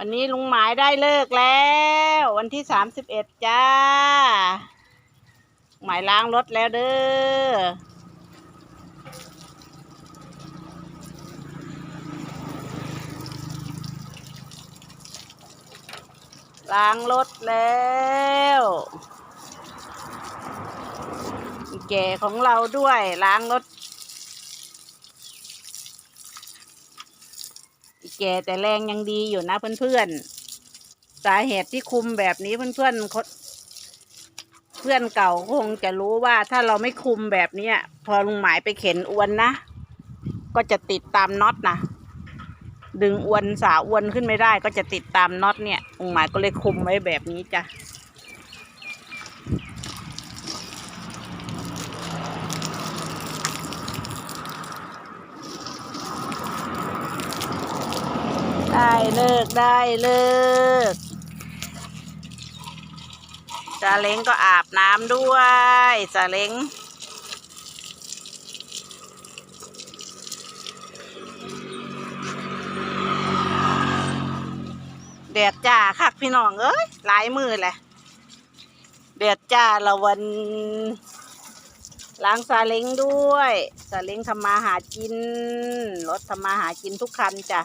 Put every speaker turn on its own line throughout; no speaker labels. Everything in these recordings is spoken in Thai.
วันนี้ลุงหมายได้เลิกแล้ว วันที่สามสิบเอ็ดจ้า หมายล้างรถแล้วเด้อล้างรถแล้วแก่ของเราด้วยล้างรถ แก่แต่แรงยังดีอยู่นะเพื่อนๆ สาเหตุที่คุมแบบนี้เพื่อนๆคนเพื่อนเก่าคงจะรู้ว่าถ้าเราไม่คุมแบบเนี้ย พอลุงหมายไปเข็นอวนนะ ก็จะติดตามน็อตนะดึงอวนสาอวนขึ้นไม่ได้ ก็จะติดตามน็อตเนี่ยลุงหมายก็เลยคุมไว้แบบนี้จ้ะ ได้เลิกได้เลิกซาเล้งก็อาบน้ำด้วยซาเล้งแดดจ้าคักพี่น้องเอ้ยหลายมือแหละแดดจ้าละวันล้างซาเล้งด้วยซาเล้งทำมาหากิน รถทำมาหากินทุกคันจ้ะ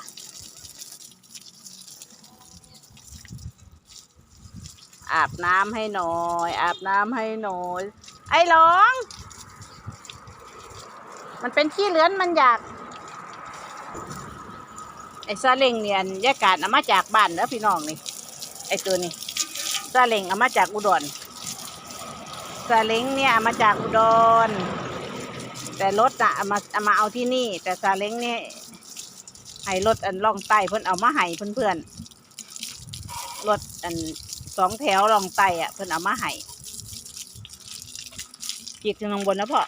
อาบน้ำให้หน่อย อาบน้ำให้หน่อย ไอ้หลงมันเป็นขี้เลื้อนมันอยาก ไอ้ซาเล้งเนี่ยแยกการเอามาจากบ้านเนอะพี่น้องนี่ ไอ้ตัวนี้ซาเล้งเอามาจากอุดรซาเล้งเนี่ยเอามาจากอุดร แต่รถอะเอามาเอามาเอาที่นี่ แต่ซาเล้งเนี่ยให้รถอันล่องใต้เพิ่นเอามาให้เพื่อนๆรถอัน องแถวลองไตอะเพิ่นเอามาให้จีดขึ้นข้างบนนะพ่อ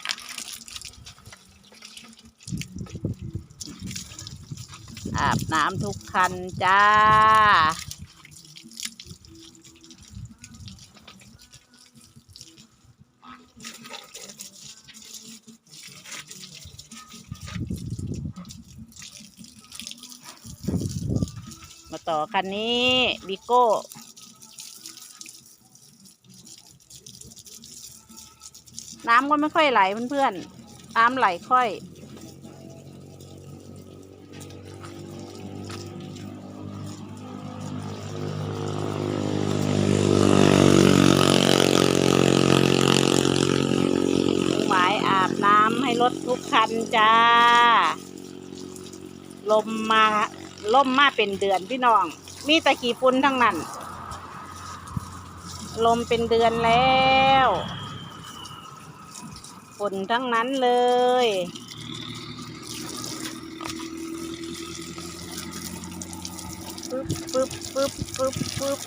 อาบน้ำทุกคันจ้า มาต่อคันนี้บิโก้ น้ำก็ไม่ค่อยไหลเพื่อนๆ น้ำไหลค่อย หมายอาบน้ำให้รถทุกคันจ้า ลมมาล่มมาเป็นเดือนพี่น้อง มีตะกี่ฝุ่นทั้งนั้น ลมเป็นเดือนแล้ว ฝนทั้งนั้นเลย ปึ๊บปึ๊บปึ๊บปึ๊บปึ๊บ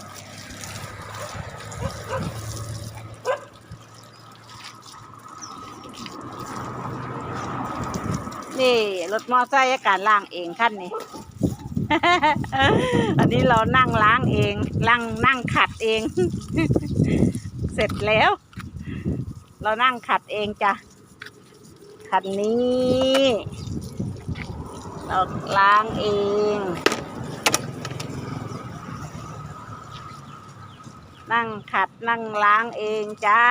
นี่รถมอไซค์การล้างเองขั้นนี้ อันนี้เรานั่งล้างเองล้างนั่งขัดเอง เสร็จแล้ว เรานั่งขัดเองจ้ะคันนี้ เราล้างเอง นั่งขัดนั่งล้างเองจ้า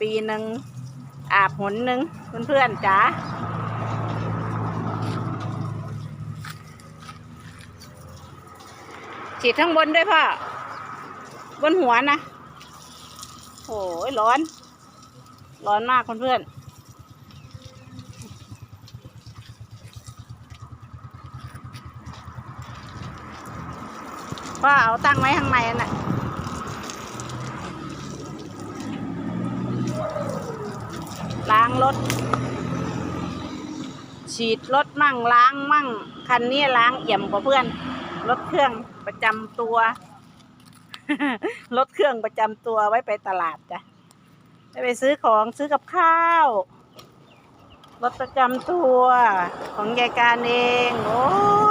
ปีหนึ่งอาบหนหนึ่งเพื่อนๆจ้าฉีดข้างบนด้วยพ่อบนหัวนะ โอ้ยร้อน ร้อนมากเพื่อนๆพ่อเอาตั้งไว้ข้างในน่ะล้างรถ ฉีดรถมั่งล้างมั่ง คันนี้ล้างเอี่ยมกว่าเพื่อน รถเครื่องประจำตัว รถเครื่องประจำตัวไว้ไปตลาดจ้ะไปซื้อของซื้อกับข้าวรถประจำตัวของยายการเอง โอ้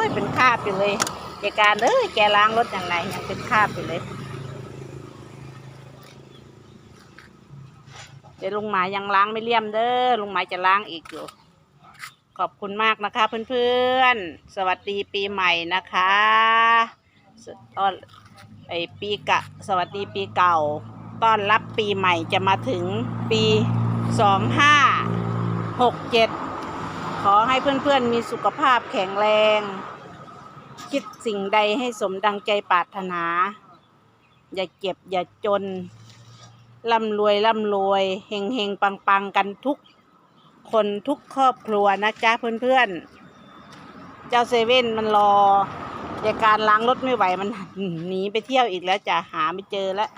ยเป็นคาบอยู่เลยยายการเอ้ยแกล้างรถอย่างไรยังเป็นคาบอยู่เลยเดี๋ยวลุงหมายยังล้างไม่เลี่ยมเด้อลุงหมายจะล้างอีกอยู่ ขอบคุณมากนะคะเพื่อนๆ สวัสดีปีใหม่นะคะตอน ไอปีกะ สวัสดีปีเก่า ต้อนรับปีใหม่จะมาถึงปีสองห้าหกเจ็ดขอให้เพื่อนๆมีสุขภาพแข็งแรง คิดสิ่งใดให้สมดังใจปรารถนา อย่าเจ็บอย่าจนร่ำรวยร่ำรวยเฮงเฮงปังปังกันทุกคนทุกครอบครัวนะจ๊ะเพื่อนๆ เจ้าเซเว่นมันรอ อยวการล้างรถไม่ไหวมันหนีไปเที่ยวอีกแล้วจะหาไม่เจอแล้ว